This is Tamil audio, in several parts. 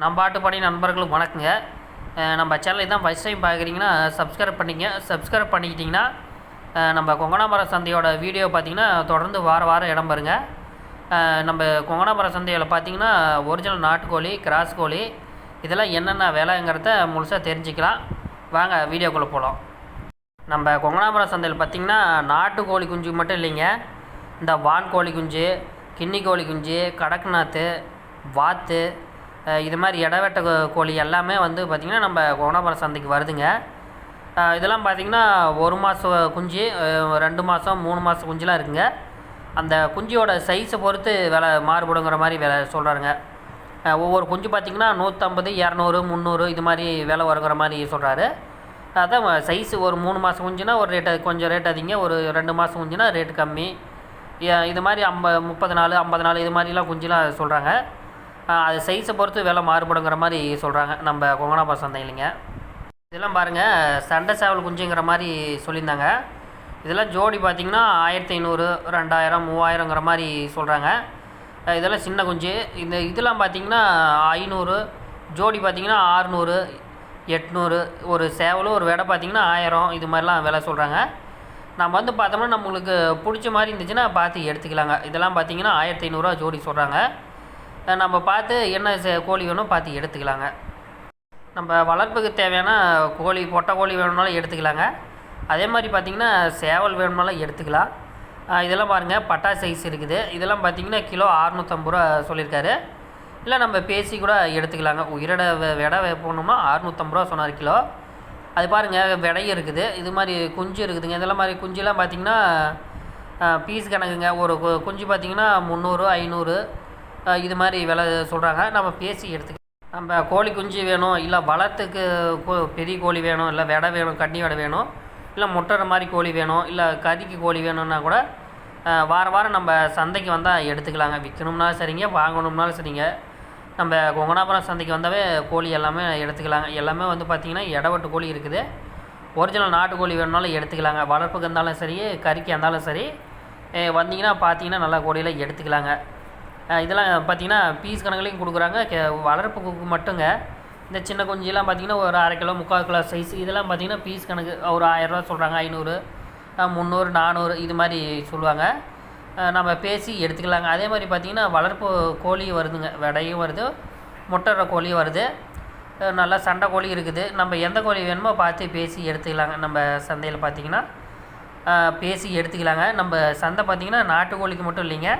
நம்ம பாட்டுப்படி நண்பர்களுக்கு வணக்கங்க. நம்ம சேனலை தான் ஃபஸ்ட் டைம் பார்க்குறீங்கன்னா சப்ஸ்கிரைப் பண்ணிங்க சப்ஸ்கிரைப் பண்ணிக்கிட்டிங்கன்னா நம்ம கொங்கணாமர சந்தையோட வீடியோ பார்த்தீங்கன்னா தொடர்ந்து வார வாரம் இடம் பாருங்க. நம்ம கொங்கனாமரம் சந்தையில் பார்த்தீங்கன்னா ஒரிஜினல் நாட்டுக்கோழி கிராஸ் கோழி இதெல்லாம் என்னென்ன விலைங்கிறத முழுசாக தெரிஞ்சுக்கலாம். வாங்க வீடியோக்குள்ளே போகலாம் நம்ம கொங்கணாமர சந்தையில் பார்த்திங்கன்னா நாட்டுக்கோழி குஞ்சு மட்டும் இல்லைங்க. இந்த வான் கோழி குஞ்சு கின்னி கோழி குஞ்சு கடக்நாத்து வாத்து இது மாதிரி இடவெட்ட கோழி எல்லாமே வந்து பார்த்திங்கன்னா நம்ம கோணாபுரம் சந்தைக்கு வருதுங்க. இதெல்லாம் பார்த்திங்கன்னா ஒரு மாதம் குஞ்சு ரெண்டு மாதம் மூணு மாதம் குஞ்சுலாம் இருக்குங்க. அந்த குஞ்சியோட சைஸை பொறுத்து விலை மாறுபடுங்கிற மாதிரி விலை சொல்கிறாருங்க ஒவ்வொரு குஞ்சு பார்த்திங்கன்னா நூற்றம்பது இரநூறு முந்நூறு இது மாதிரி விலை வருங்கிற மாதிரி சொல்கிறாரு அதான் சைஸு ஒரு மூணு மாதம் குஞ்சுனா ஒரு ரேட்டு கொஞ்சம் ரேட் அதிகங்க. ஒரு ரெண்டு மாதம் குஞ்சுனா ரேட்டு கம்மி. ஏ- இது மாதிரி ஐம்ப முப்பது நாள் ஐம்பது நாள் இது மாதிரிலாம் குஞ்சுலாம் சொல்கிறாங்க அது சைஸை பொறுத்து விலை மாறுபடுங்கிற மாதிரி சொல்கிறாங்க நம்ம கொங்கனா கொங்கனாபா சந்தையிலிங்க. இதெல்லாம் பாருங்கள் சண்டை சேவல் குஞ்சுங்கிற மாதிரி சொல்லியிருந்தாங்க. இதெல்லாம் ஜோடி பார்த்திங்கன்னா ஆயிரத்தி ஐநூறு ரெண்டாயிரம் மூவாயிரங்கிற மாதிரி சொல்கிறாங்க இதெல்லாம் சின்ன குஞ்சு. இந்த இதெல்லாம் பார்த்திங்கன்னா ஐநூறு ஜோடி பார்த்திங்கன்னா ஆறுநூறு எட்நூறு ஒரு சேவலும் ஒரு விடை பார்த்திங்கன்னா ஆயிரம் இது மாதிரிலாம் விலை சொல்கிறாங்க நம்ம வந்து பார்த்தோம்னா நம்மளுக்கு பிடிச்ச மாதிரி இருந்துச்சுன்னா பார்த்து எடுத்துக்கலாங்க. இதெல்லாம் பார்த்திங்கன்னா ஆயிரத்தி ஐநூறுரூவா ஜோடி சொல்கிறாங்க நம்ம பார்த்து என்ன சே- கோழி வேணும் பார்த்து எடுத்துக்கலாங்க. நம்ம வளர்ப்புக்கு தேவையான கோழி பொட்டை கோழி வேணும்னாலும் எடுத்துக்கலாங்க. அதே மாதிரி பார்த்திங்கன்னா சேவல் வேணும்னாலும் எடுத்துக்கலாம். இதெல்லாம் பாருங்கள் பட்டா சைஸ் இருக்குது. இதெல்லாம் பார்த்திங்கன்னா கிலோ அறுநூற்றம்பது ரூபா சொல்லியிருக்காரு. இல்லை நம்ம பேசி கூட எடுத்துக்கலாங்க. உயிரிட வெ- விடை வே- அறுநூற்றம்பது ரூபா சொன்னார் கிலோ. அது பாருங்கள் விடையும் இருக்குது. இது மாதிரி குஞ்சு இருக்குதுங்க. இதெல்லாம் மாதிரி குஞ்சுலாம் பார்த்திங்கன்னா பீஸ் கணக்குங்க. ஒரு குஞ்சு பார்த்திங்கன்னா முந்நூறு ஐநூறு. இது மாதிரி விலை சொல்கிறாங்க நம்ம பேசி எடுத்துக்கலாம் நம்ம கோழி குஞ்சு வேணும் இல்லை வளர்த்துக்கு கோ- பெரிய கோழி வேணும் இல்லை வெடை வேணும் கண்ணி வெடை வேணும் இல்லை முட்டுற மாதிரி கோழி வேணும் இல்லை கறிக்கு கோழி வேணும்னா கூட வாரம் வார வாரம் நம்ம சந்தைக்கு வந்தால் எடுத்துக்கலாங்க. விற்கணும்னாலும் சரிங்க வாங்கணும்னாலும் சரிங்க. நம்ம கொங்கனாபுரம் சந்தைக்கு வந்தாவே கோழி எல்லாமே எடுத்துக்கலாங்க. எல்லாமே வந்து பார்த்திங்கன்னா இடவட்டு கோழி இருக்குது. ஒரிஜினல் நாட்டுக்கோழி வேணும்னாலும் எடுத்துக்கலாங்க. வளர்ப்புக்கு இருந்தாலும் சரி கறிக்கு இருந்தாலும் சரி வந்தீங்கன்னா பார்த்தீங்கன்னா நல்லா கோழியெல்லாம் எடுத்துக்கலாங்க. இதெல்லாம் பார்த்தீங்கன்னா பீஸ் கணக்குலையும் கொடுக்குறாங்க. கே வளர்ப்புக்கு மட்டுங்க. இந்த சின்ன குஞ்சிலாம் பார்த்திங்கன்னா ஒரு அரை கிலோ முக்கால் கிலோ சைஸ் இதெல்லாம் பார்த்தீங்கன்னா பீஸ் கணக்கு ஒரு ஆயிரரூவா சொல்கிறாங்க ஐநூறு முந்நூறு நானூறு இது மாதிரி சொல்லுவாங்க. நம்ம பேசி எடுத்துக்கலாங்க. அதே மாதிரி பார்த்திங்கன்னா வளர்ப்பு கோழியும் வருதுங்க. விடையும் வருது. முட்டை கோழியும் வருது. நல்லா சண்டை கோழி இருக்குது. நம்ம எந்த கோழி வேணுமோ பார்த்து பேசி எடுத்துக்கலாங்க. நம்ம சந்தையில் பார்த்தீங்கன்னா பேசி எடுத்துக்கலாங்க. நம்ம சந்தை பார்த்திங்கன்னா நாட்டுக்கோழிக்கு மட்டும் இல்லைங்க.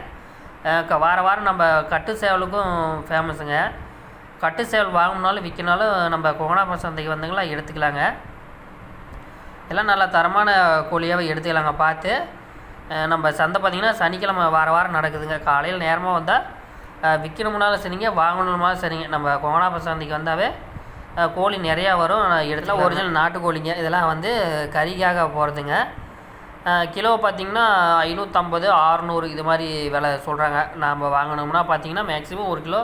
வார வாரம் நம்ம கட்டு சேவலுக்கும் ஃபேமஸுங்க கட்டு சேவல் வாங்கணுனாலும் விற்கனாலும் நம்ம கொங்கனாபுரம் சந்தைக்கு வந்தீங்களா எடுத்துக்கலாங்க. எல்லாம் நல்லா தரமான கோழியாகவே எடுத்துக்கலாங்க பார்த்து. நம்ம சந்தை பார்த்திங்கன்னா சனிக்கிழமை வார வாரம் நடக்குதுங்க. காலையில் நேரமாக வந்தால் விற்கணும்னாலும் சரிங்க வாங்கணும்னாலும் சரிங்க. நம்ம கொங்கனாபுரம் சந்தைக்கு வந்தாவே கோழி நிறையா வரும். எடுத்துலாம் ஒரிஜினல் நாட்டுக்கோழிங்க. இதெல்லாம் வந்து கறிக்காக போகிறதுங்க கிலோ பார்த்திங்கன்னா ஐநூற்றம்பது அறநூறு இது மாதிரி விலை சொல்கிறாங்க நாம் வாங்கினோம்னா பார்த்திங்கன்னா மேக்ஸிமம் ஒரு கிலோ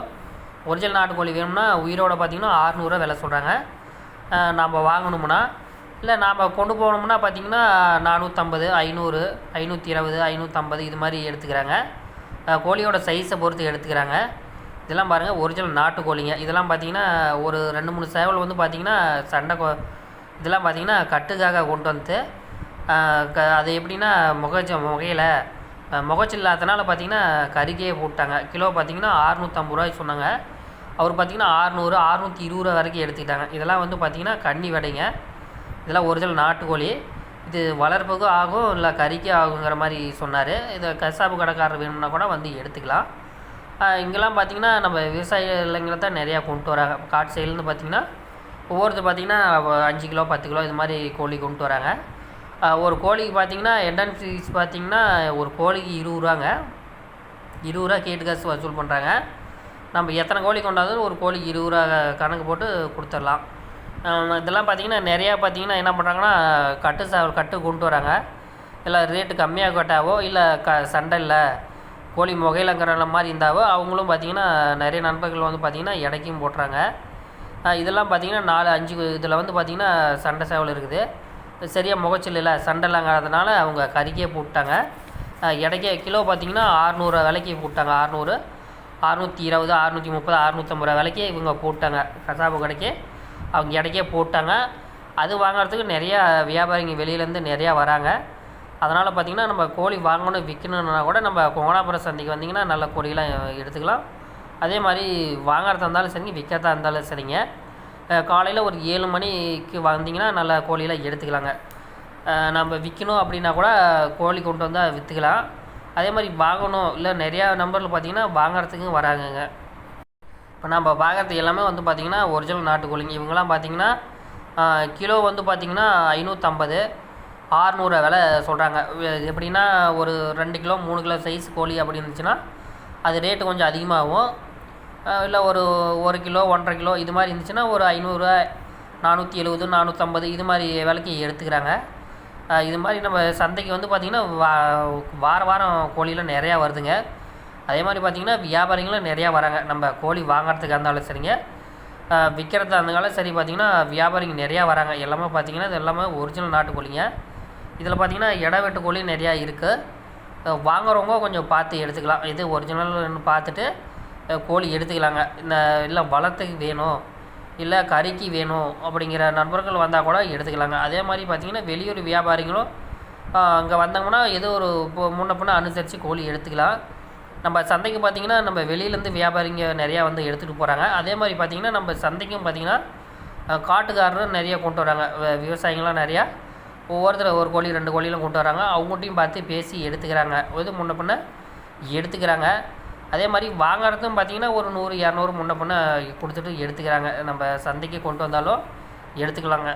ஒரிஜினல் நாட்டுக்கோழி வேணும்னா உயிரோட பார்த்திங்கன்னா அறநூறுவா விலை சொல்கிறாங்க நாம் வாங்கணும்னா இல்லை நாம் கொண்டு போகணும்னா பார்த்திங்கன்னா நானூற்றம்பது ஐநூறு ஐநூற்றி இருபது ஐநூற்றம்பது இது மாதிரி எடுத்துக்கிறாங்க. கோழியோட சைஸை பொறுத்து எடுத்துக்கிறாங்க. இதெல்லாம் பாருங்கள் ஒரிஜினல் நாட்டுக்கோழிங்க. இதெல்லாம் பார்த்திங்கன்னா ஒரு ரெண்டு மூணு சேவல் வந்து பார்த்திங்கன்னா சண்டை கோ இதெல்லாம் பார்த்திங்கன்னா கட்டுக்காக கொண்டு வந்து க அது எப்படின்னா முகஜ முகையில் முகச்சு இல்லாதனால பார்த்தீங்கன்னா கருகே போட்டாங்க. கிலோ பார்த்தீங்கன்னா அறுநூற்றம்பது ரூபாய் சொன்னாங்க. அவர் பார்த்தீங்கன்னா அறுநூறு அறுநூற்றி இருபது ரூபா வரைக்கும் எடுத்துக்கிட்டாங்க. இதெல்லாம் வந்து பார்த்தீங்கன்னா கன்னி விடைங்க. இதெல்லாம் ஒரிஜினல் நாட்டுக்கோழி. இது வளர்ப்புக்கும் ஆகும் இல்லை கறிக்கே ஆகுங்கிற மாதிரி சொன்னார். இதை கசாப்பு கடைக்காரர் வேணும்னா கூட வந்து எடுத்துக்கலாம். இங்கெல்லாம் பார்த்தீங்கன்னா நம்ம விவசாய இல்லைங்களை தான் நிறையா கொண்டு வராங்க. காட்டு சைட்லேருந்து பார்த்தீங்கன்னா ஒவ்வொருத்தர் பார்த்திங்கன்னா அஞ்சு கிலோ பத்து கிலோ இது மாதிரி கோழி கொண்டு வராங்க. ஒரு கோழிக்கு பார்த்தீங்கன்னா என்ட்ரன்ஸ் ஃபீஸ் பார்த்தீங்கன்னா ஒரு கோழிக்கு இருபது ரூபாங்க. இருபது ரூபா கேட்டு காசு வசூல் பண்ணுறாங்க நம்ம எத்தனை கோழி கொண்டாந்தாலும் ஒரு கோழிக்கு இருபது ரூபா கணக்கு போட்டு கொடுத்துடலாம். இதெல்லாம் பார்த்தீங்கன்னா நிறையா பார்த்தீங்கன்னா என்ன பண்ணுறாங்கன்னா கட்டு சாவல் கட்டு கொண்டு வராங்க. இல்லை ரேட்டு கம்மியாக கட்டாவோ இல்லை க சண்டை இல்லை கோழி முகையிலங்கிற மாதிரி இருந்தாவோ அவங்களும் பார்த்தீங்கன்னா நிறைய நண்பர்கள் வந்து பார்த்திங்கன்னா இடைக்கும் போட்டுறாங்க. இதெல்லாம் பார்த்தீங்கன்னா நாலு அஞ்சு இதில் வந்து பார்த்தீங்கன்னா சண்டை சேவல் இருக்குது. சரியாக முகச்சல் இல்லை சண்டைலாங்கிறதுனால அவங்க கறிக்கே போட்டாங்க எடைக்கே கிலோ பார்த்தீங்கன்னா அறநூறு விலைக்கு போட்டாங்க அறநூறு. அறுநூற்றி இருபது அறுநூற்றி முப்பது அறுநூற்றம்பது ரூபா விலைக்கு இவங்க போட்டாங்க கசாப்பு கடைக்கு. அவங்க இடைக்கே போட்டாங்க. அது வாங்குறதுக்கு நிறையா வியாபாரிங்க வெளியிலேருந்து நிறையா வராங்க. அதனால் பார்த்திங்கன்னா நம்ம கோழி வாங்கணும் விற்கணுன்னா கூட நம்ம கோணாபுரம் சந்தைக்கு வந்திங்கன்னா நல்ல கோழிலாம் எடுத்துக்கலாம். அதே மாதிரி வாங்குறதா இருந்தாலும் சரிங்க விற்கிறதா இருந்தாலும் சரிங்க. காலையில் ஒரு ஏழு மணிக்கு வந்தீங்கன்னா நல்ல கோழியெல்லாம் எடுத்துக்கலாங்க. நம்ம விற்கணும் அப்படின்னா கூட கோழி கொண்டு வந்தால் விற்றுக்கலாம் அதே மாதிரி வாங்கணும் இல்லை நிறையா நம்பரில் பார்த்தீங்கன்னா வாங்குறதுக்கும் வராங்கங்க. இப்போ நம்ம வாங்குறது எல்லாமே வந்து பார்த்திங்கன்னா ஒரிஜினல் நாட்டுக்கோழிங்க. இவங்கெல்லாம் பார்த்தீங்கன்னா கிலோ வந்து பார்த்திங்கன்னா ஐநூற்றம்பது ஆறுநூறு விலை சொல்கிறாங்க எப்படின்னா ஒரு ரெண்டு கிலோ மூணு கிலோ சைஸ் கோழி அப்படி இருந்துச்சுன்னா அது ரேட்டு கொஞ்சம் அதிகமாகும். இல்லை ஒரு ஒரு கிலோ ஒன்றரை கிலோ இது மாதிரி இருந்துச்சுன்னா ஒரு ஐநூறுரூவா நானூற்றி எழுபது நானூற்றம்பது இது மாதிரி விலைக்கு எடுத்துக்கிறாங்க. இது மாதிரி நம்ம சந்தைக்கு வந்து பார்த்திங்கன்னா வா வார வாரம் கோழிலாம் நிறையா வருதுங்க. அதே மாதிரி பார்த்திங்கன்னா வியாபாரிகளும் நிறையா வராங்க. நம்ம கோழி வாங்குறதுக்கு இருந்தாலும் சரிங்க. விற்கிறதா இருந்தாலும் சரி பார்த்திங்கன்னா வியாபாரிங்க நிறையா வராங்க. எல்லாமே பார்த்திங்கன்னா இது எல்லாமே ஒரிஜினல் நாட்டுக்கோழிங்க இதில் பார்த்திங்கன்னா இட வெட்டு கோழி நிறையா இருக்குது வாங்குறவங்க கொஞ்சம் பார்த்து எடுத்துக்கலாம். இது ஒரிஜினல்னு பார்த்துட்டு கோழி எடுத்துக்கலாங்க. இந்த இல்லை வளர்த்துக்கு வேணும் இல்லை கறிக்கு வேணும் அப்படிங்கிற நண்பர்கள் வந்தால் கூட எடுத்துக்கலாங்க. அதே மாதிரி பார்த்திங்கன்னா வெளியூர் வியாபாரிகளும் அங்கே வந்தாங்கன்னா ஏதோ ஒரு இப்போ முன்ன பின்ன அனுசரித்து கோழி எடுத்துக்கலாம். நம்ம சந்தைக்கு பார்த்திங்கன்னா நம்ம வெளியிலேருந்து வியாபாரிங்க நிறையா வந்து எடுத்துகிட்டு போகிறாங்க அதே மாதிரி பார்த்திங்கன்னா நம்ம சந்தைக்கும் பார்த்திங்கன்னா காட்டுக்காரரும் நிறைய கொண்டு வராங்க. விவசாயிங்களாம் நிறையா ஒவ்வொருத்தர் ஒரு கோழி ரெண்டு கோழிலாம் கொண்டு வராங்க. அவங்ககிட்டையும் பார்த்து பேசி எடுத்துக்கிறாங்க. இது முன்ன பின்ன எடுத்துக்கிறாங்க. அதே மாதிரி வாங்குறதும் பார்த்திங்கன்னா ஒரு நூறு இரநூறு முன்ன பின்ன கொடுத்துட்டு எடுத்துக்கிறாங்க. நம்ம சந்தைக்கு கொண்டு வந்தாலும் எடுத்துக்கலாங்க.